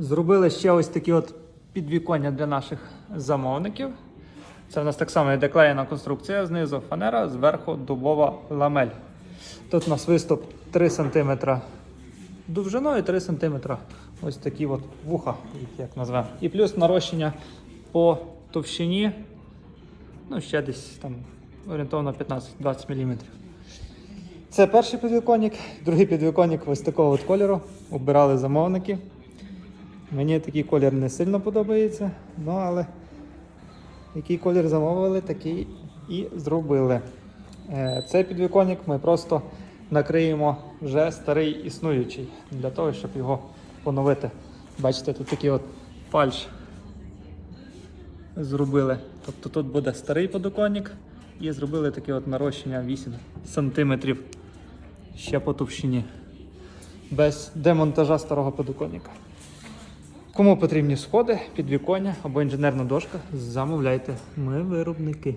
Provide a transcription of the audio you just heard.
Зробили ще ось такі от підвіконня для наших замовників. Це в нас так само йде клеєна конструкція, знизу фанера, зверху дубова ламель. Тут у нас виступ 3 см довжиною і 3 см. Ось такі от вуха, як назвемо. І плюс нарощення по товщині, ну ще десь там орієнтовно 15-20 мм. Це перший підвіконник, другий підвіконник ось такого от кольору. Обирали замовники. Мені такий колір не сильно подобається, ну але який колір замовили, такий і зробили. Е, Цей підвіконник ми просто накриємо вже старий існуючий для того, щоб його поновити. Бачите, тут такий от фальш зробили. Тобто тут буде старий подоконник і зробили таке от нарощення 8 см ще по товщині. Без демонтажа старого подоконника. Кому потрібні сходи, підвіконня або інженерна дошка, замовляйте. Ми виробники.